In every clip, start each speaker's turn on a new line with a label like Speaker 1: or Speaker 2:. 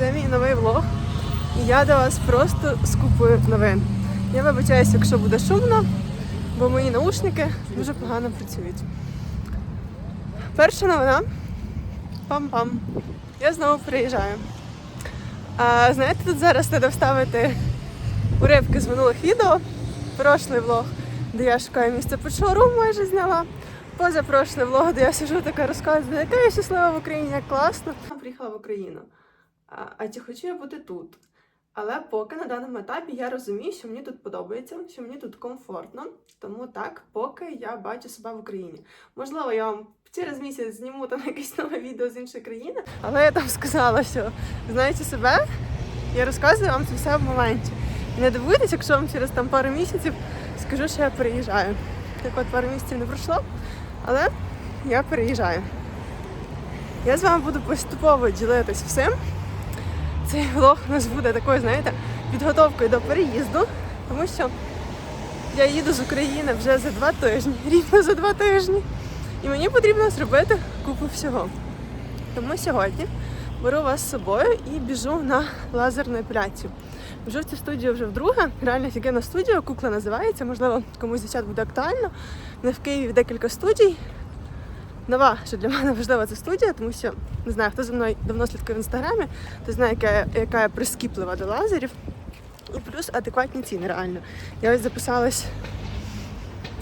Speaker 1: Це мій новий влог. І я до вас просто з купою новин. Я вибачаюся, якщо буде шумно, бо мої наушники дуже погано працюють. Перша новина. Пам-пам. Я знову приїжджаю. А, знаєте, тут зараз треба вставити уривки з минулих відео. Прошлий влог, де я шукаю місце під шоурум, майже зняла. Позапрошлий влог, де я сижу така розказую, яка я щаслива в Україні, як класно. Приїхала в Україну. А, чи хочу я бути тут? Але поки на даному етапі я розумію, що мені тут подобається, що мені тут комфортно. Тому так, поки я бачу себе в Україні. Можливо, я вам через місяць зніму там якесь нове відео з іншої країни, але я там сказала, що знаєте себе, я розказую вам це все в моменті. Не дивуйтесь, якщо вам через там пару місяців скажу, що я переїжджаю. Так от пару місяців не пройшло, але я переїжджаю. Я з вами буду поступово ділитись всім. Цей влог у нас буде такою, знаєте, підготовкою до переїзду, тому що я їду з України вже за два тижні, рівно за два тижні. І мені потрібно зробити купу всього. Тому сьогодні беру вас з собою і біжу на лазерну епіляцію. Біжу в цю студію вже вдруге. Реально офігенна студія, кукла називається. Можливо, комусь дівчат буде актуально. Не в Києві декілька студій. Нова, що для мене важлива ця студія, тому що не знаю, хто за мною давно слідкує в інстаграмі, то знає, яка, яка я прискіплива до лазерів. І плюс адекватні ціни реально. Я ось записалась,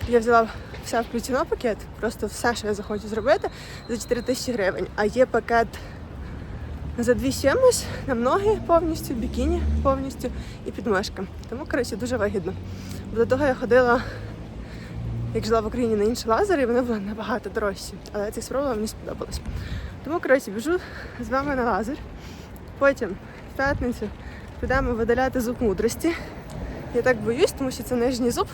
Speaker 1: я взяла все включено пакет, просто все, що я захочу зробити, за 4 тисячі гривень. А є пакет за дві чимось на ноги повністю, бікіні повністю і підмишки. Тому, коротше, дуже вигідно. Бо до того я ходила, як жила в Україні на інші лазери, і вони були набагато дорожчі. Але я це спробувала, мені сподобалось. Тому, коротше, біжу з вами на лазер. Потім в п'ятницю підемо видаляти зуб мудрості. Я так боюсь, тому що це нижній зуб.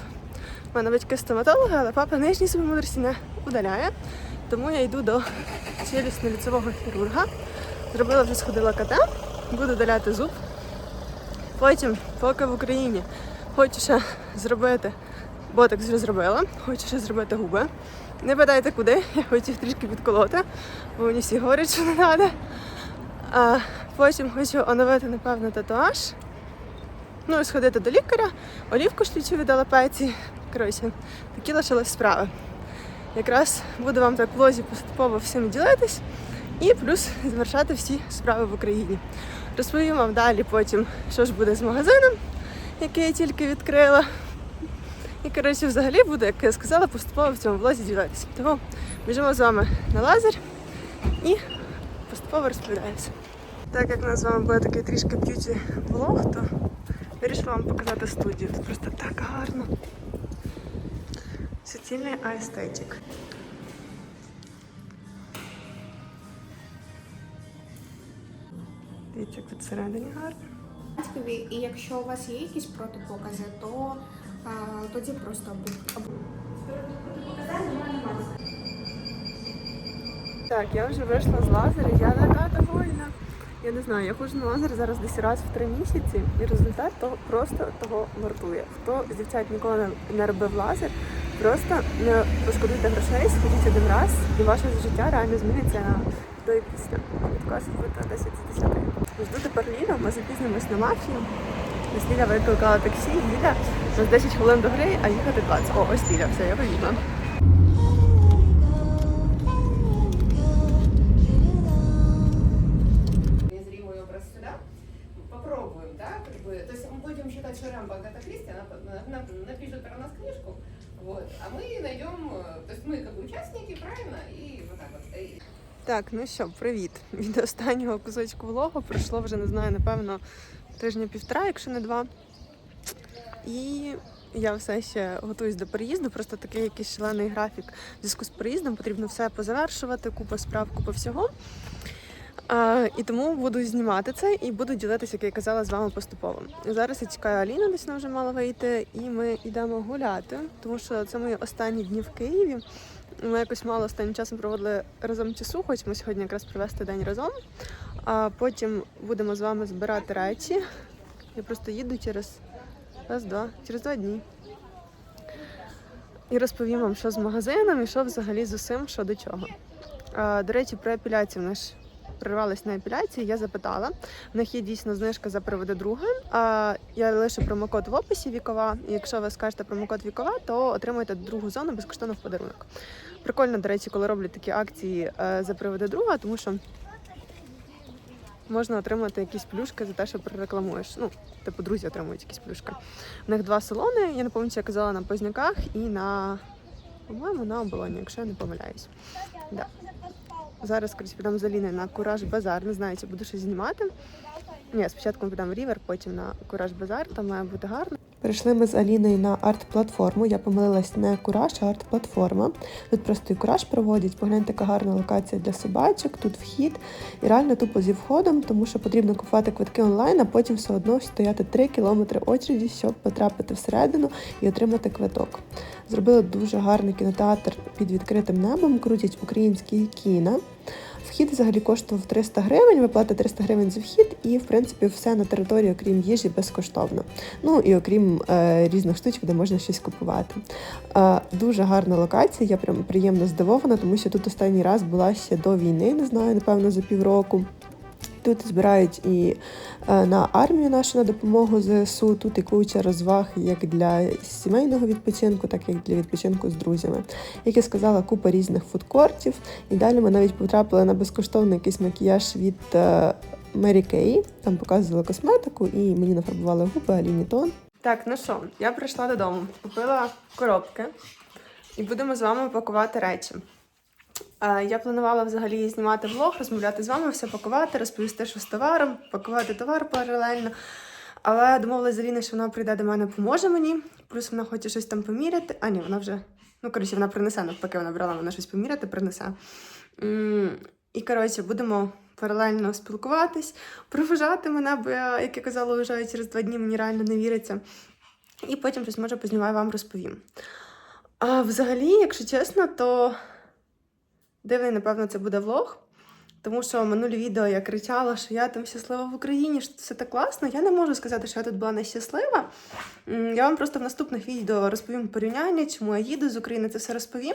Speaker 1: У мене батьки стоматологи, але папа нижній зуб мудрості не удаляє. Тому я йду до челюстно-ліцевого хірурга. Зробила вже сходила КТ, буду удаляти зуб. Потім, поки в Україні, хочу ще зробити ботокс вже зробила, хочу ще зробити губи. Не питайте куди, я хочу їх трішки підколоти, бо мені всі говорять, що не треба. А потім хочу оновити, напевно, татуаж. Ну і сходити до лікаря, олівку шлічу від алапеції. Коротше, такі лишились справи. Якраз буду вам так в лозі поступово всім ділитись і плюс завершати всі справи в Україні. Розповім вам далі потім, що ж буде з магазином, який я тільки відкрила. І коротше, взагалі буду, як я сказала, поступово в цьому влозі ділитися. Тому біжимо з вами на лазер і поступово розповідаємося. Так як у нас з вами буде такий трішки б'юті влог, то вирішила вам показати студію. Тут просто так гарно. Суцільний аестетик. Дивіться, як тут всередині гарно.
Speaker 2: І якщо у вас є якісь протипокази, то тоді просто або-
Speaker 1: Так, я вже вийшла з лазера, я така довольна. Я не знаю, я ходжу на лазер зараз десь раз в три місяці, і результат того просто того вартує. Хто з дівчат ніколи не- робив лазер, просто не пошкодуйте грошей, сходіть один раз, і ваше життя реально зміниться на до і після. Відказ буде 10 з 10. Жду тепер Ліну, ми запізнимось на мафію. Ось Ліля викликала таксі, їде. У нас 10 хвилин до гри, а їхати 20. О, ось Ліля, все, я виїхала.
Speaker 3: незримый образ сюда. Попробуем, да, как бы. То есть мы будем считать, что Рамбо Агата Кристи, она на- на- напишет про нас книжку, вот, а мы найдем, э, то есть мы как бы участники, правильно, и вот так вот. И
Speaker 1: Так, ну що, привіт. Від останнього кусочку влогу пройшло вже, не знаю, напевно, тижня півтора, якщо не два. І я все ще готуюсь до переїзду, просто такий якийсь шалений графік. В зв'язку з переїздом потрібно все позавершувати, купа справ, купа всього. А, і тому буду знімати це і буду ділитися, як я казала, з вами поступово. Зараз я чекаю Аліну, десь вона вже мала вийти, і ми йдемо гуляти, тому що це мої останні дні в Києві. Ми якось мало останнім часом проводили разом часу, хочемо сьогодні якраз провести день разом. А потім будемо з вами збирати речі. Я просто їду через раз-два, через два дні. І розповім вам, що з магазином і що взагалі з усім, що до чого. А, до речі, про епіляцію наш прорвалась на епіляцію, я запитала. В них є дійсно знижка за приводи друга. А я лишу промокод в описі вікова. І якщо ви скажете промокод вікова, то отримуєте другу зону безкоштовно в подарунок. Прикольно, до речі, коли роблять такі акції е, за приводи друга, тому що можна отримати якісь плюшки за те, що прорекламуєш. Ну, типу, друзі отримують якісь плюшки. У них два салони. Я не пам'ятаю, я казала на Позняках і на, по-моєму, на оболоні, якщо я не помиляюсь. Да. Зараз коротше, підемо за Ліною на Кураж Базар. Не знаю, чи буду щось знімати. Ні, спочатку ми підемо в Рівер, потім на Кураж Базар, там має бути гарно. Перейшли ми з Аліною на арт-платформу. Я помилилась не Кураж, а арт-платформа. Тут просто і кураж проводять. Погляньте, яка гарна локація для собачок. Тут вхід. І реально тупо зі входом, тому що потрібно купувати квитки онлайн, а потім все одно стояти 3 кілометри очереді, щоб потрапити всередину і отримати квиток. Зробили дуже гарний кінотеатр під відкритим небом, крутять українські кіно. Вхід взагалі коштував 300 гривень, ви платите 300 гривень за вхід, і в принципі все на території, окрім їжі, безкоштовно. Ну і окрім е, різних штучок, де можна щось купувати. Е, дуже гарна локація, я прям приємно здивована, тому що тут останній раз була ще до війни, не знаю, напевно, за півроку. Тут збирають і е, на армію нашу на допомогу ЗСУ. Тут і куча розваг як для сімейного відпочинку, так і для відпочинку з друзями. Як я сказала, купа різних фудкортів. І далі ми навіть потрапили на безкоштовний якийсь макіяж від Мері Кей. Там показували косметику і мені нафарбували губи Аліні Тон. Так, ну що, я прийшла додому, купила коробки і будемо з вами пакувати речі. Я планувала взагалі знімати влог, розмовляти з вами, все пакувати, розповісти, що з товаром, пакувати товар паралельно. Але домовилася з Аліною, що вона прийде до мене, поможе мені. Плюс вона хоче щось там поміряти. А ні, вона вже. Ну, коротше, вона принесе, навпаки, вона брала вона щось поміряти, принесе. І, коротше, будемо паралельно спілкуватись, проважати мене, бо я, як я казала, виїжджаю через два дні, мені реально не віриться. І потім щось може познімаю вам розповім. А взагалі, якщо чесно, то дивний, напевно, це буде влог. Тому що минулі відео я кричала, що я там щаслива в Україні, що все так класно. Я не можу сказати, що я тут була нещаслива. Я вам просто в наступних відео розповім порівняння, чому я їду з України, це все розповім.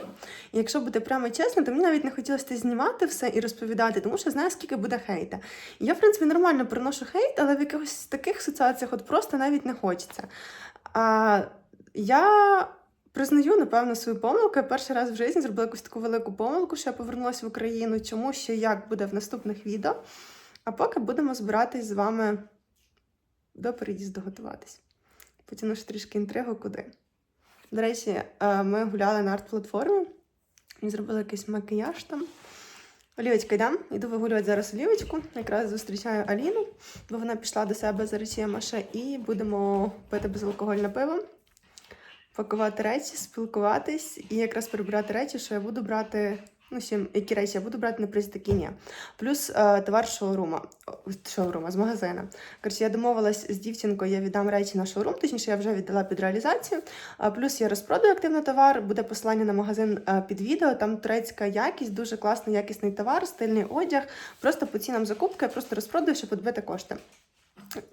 Speaker 1: І якщо бути прямо чесно, то мені навіть не хотілося знімати все і розповідати, тому що знаю, скільки буде хейта. Я, в принципі, нормально приношу хейт, але в якихось таких ситуаціях от просто навіть не хочеться. А я Признаю, напевно, свою помилку. Я перший раз в житті зробила якусь таку велику помилку, що я повернулася в Україну. Чому що як буде в наступних відео. А поки будемо збиратись з вами до переїзду готуватись. Потягну ще трішки інтригу, куди. До речі, е, ми гуляли на арт-платформі і зробили якийсь макіяж там. Олівочка, йдемо. Іду вигулювати зараз олівочку. Якраз зустрічаю Аліну, бо вона пішла до себе за речима ще і будемо пити безалкогольне пиво пакувати речі, спілкуватись і якраз прибирати речі, що я буду брати. Ну, ще які речі я буду брати на приз такі ні. Плюс е, товар шоурума, шоурума, з магазина. Коротше, я домовилась з дівчинкою, я віддам речі на шоурум, точніше, я вже віддала під реалізацію. А плюс я розпродаю активно товар, буде посилання на магазин е, під відео. Там турецька якість, дуже класний якісний товар, стильний одяг. Просто по цінам закупки, я просто розпродаю, щоб підбити кошти.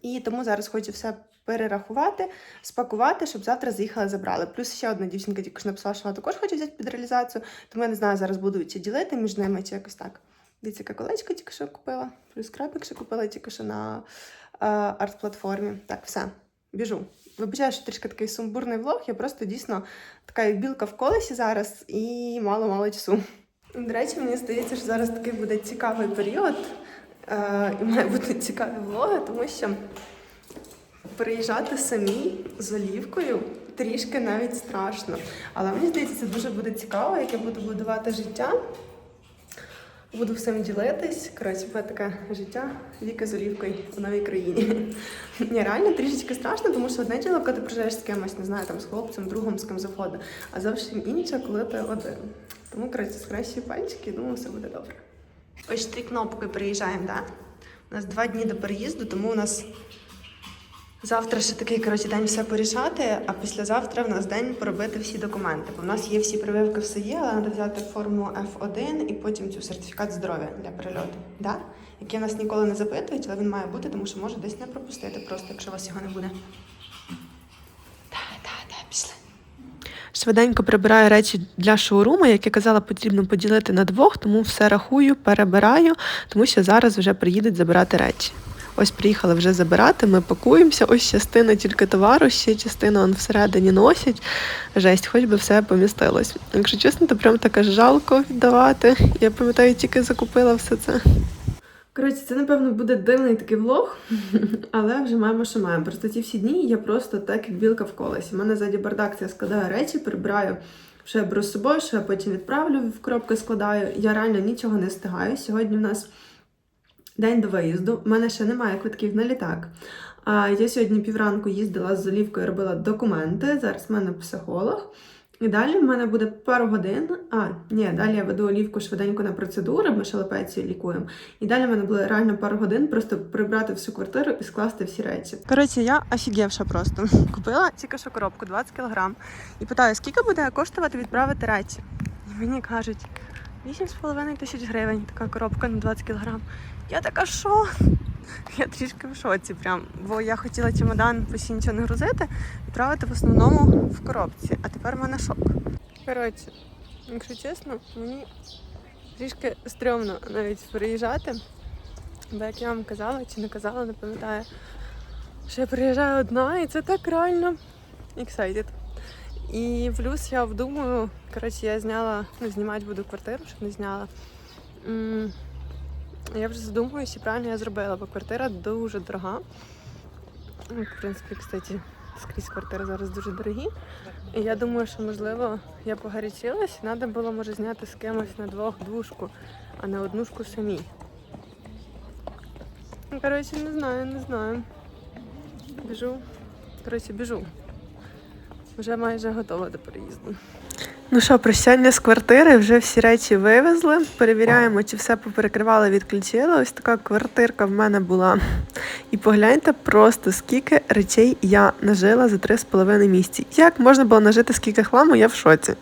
Speaker 1: І тому зараз хочу все перерахувати, спакувати, щоб завтра заїхали, забрали. Плюс ще одна дівчинка тільки ж написала, що вона також хоче взяти під реалізацію, тому я не знаю, зараз буду чи ділити між ними, чи якось так. Дивіться, яке колечко тільки що купила, плюс крапик ще купила тільки що на е, арт-платформі. Так, все, біжу. Вибачаю, що трішки такий сумбурний влог, я просто дійсно така білка в колесі зараз і мало-мало часу. До речі, мені здається, що зараз такий буде цікавий період. Е, і має бути цікаві влоги, тому що переїжджати самі з олівкою трішки навіть страшно. Але мені здається, це дуже буде цікаво, як я буду будувати життя. Буду всім ділитись. Коротше, буде таке життя віка з олівкою у новій країні. Ні, реально трішечки страшно, тому що одне діло, коли ти приїжджаєш з кимось, не знаю, там з хлопцем, другом, з ким завгодно, а зовсім інше, коли ти один. Тому, коротше, скращі пальчики, думаю, все буде добре. Ось три кнопки приїжджаємо, так? Да? У нас два дні до переїзду, тому у нас завтра ще такий коротше, день все порішати, а післязавтра в нас день поробити всі документи. Бо в нас є всі прививки, все є, але треба взяти форму F1 і потім цю сертифікат здоров'я для перельоту. Да? Який нас ніколи не запитують, але він має бути, тому що може десь не пропустити просто, якщо у вас його не буде. Так, так, так, пішли. Швиденько прибираю речі для шоуруму, як я казала, потрібно поділити на двох, тому все рахую, перебираю, тому що зараз вже приїдуть забирати речі. Ось приїхали вже забирати, ми пакуємося. Ось частина тільки товару, ще частину он всередині носять. Жесть, хоч би все помістилось. Якщо чесно, то прям таке жалко віддавати. Я пам'ятаю, тільки закупила все це. Коротше, це напевно буде дивний такий влог, але вже маємо, що маємо. Просто ці всі дні я просто так як білка в колесі. У мене ззаді бардак, це я складаю речі, прибираю, що я беру з собою, що я потім відправлю в коробки складаю. Я реально нічого не встигаю. Сьогодні в нас день до виїзду. У мене ще немає квитків на літак. Я сьогодні півранку їздила з Олівкою, робила документи. Зараз в мене психолог. І далі в мене буде пару годин. А, ні, далі я веду Олівку швиденько на процедури, ми шелепецію лікуємо. І далі в мене буде реально пару годин просто прибрати всю квартиру і скласти всі речі. Коротше, я офігівша просто. Купила тільки що коробку 20 кг і питаю, скільки буде коштувати відправити речі. І мені кажуть, 8,5 тисяч гривень така коробка на 20 кг. Я така, що? Я трішки в шоці прям, бо я хотіла чемодан посі нічого не грузити, відправити в основному в коробці, а тепер в мене шок. Коротше, якщо чесно, мені трішки стрьомно навіть переїжджати, бо як я вам казала чи не казала, не пам'ятаю, що я приїжджаю одна, і це так реально excited. І плюс я обдумую, коротше, я зняла, ну, знімати буду квартиру, щоб не зняла. Я вже задумуюся, правильно я зробила, бо квартира дуже дорога. Ну, В принципі, кстати, скрізь квартири зараз дуже дорогі. І я думаю, що можливо я погарячилась, і треба було може зняти з кимось на двох двушку, а не однушку самій. Ну, коротше, не знаю, не знаю. Біжу. Коротше, біжу. Вже майже готова до переїзду. Ну що, прощання з квартири, вже всі речі вивезли. Перевіряємо, чи все поперекривали, відключили. Ось така квартирка в мене була. І погляньте просто, скільки речей я нажила за 3,5 місяці. Як можна було нажити скільки хламу, я в шоці.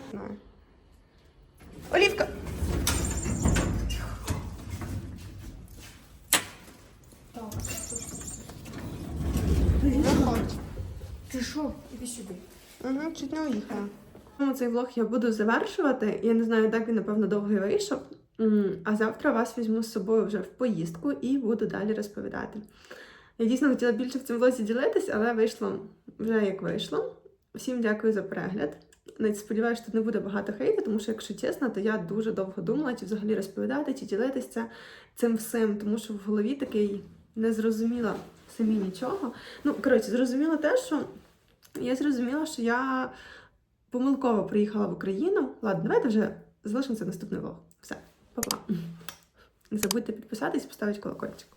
Speaker 1: Олівка!
Speaker 2: Ти що? Іди сюди.
Speaker 1: Угу, чуть не уїхала. Ну, Цей влог я буду завершувати. Я не знаю, так він, напевно, довгий вийшов. А завтра вас візьму з собою вже в поїздку і буду далі розповідати. Я дійсно хотіла більше в цьому влозі ділитись, але вийшло вже як вийшло. Всім дякую за перегляд. Навіть сподіваюся, тут не буде багато хейту, тому що, якщо чесно, то я дуже довго думала, чи взагалі розповідати, чи ділитися цим всім, тому що в голові такий не зрозуміла самі нічого. Ну, коротше, зрозуміла те, що я зрозуміла, що я помилково приїхала в Україну. Ладно, давайте вже залишимо це наступний влог. Все, па-па. Не забудьте підписатись, поставити колокольчик.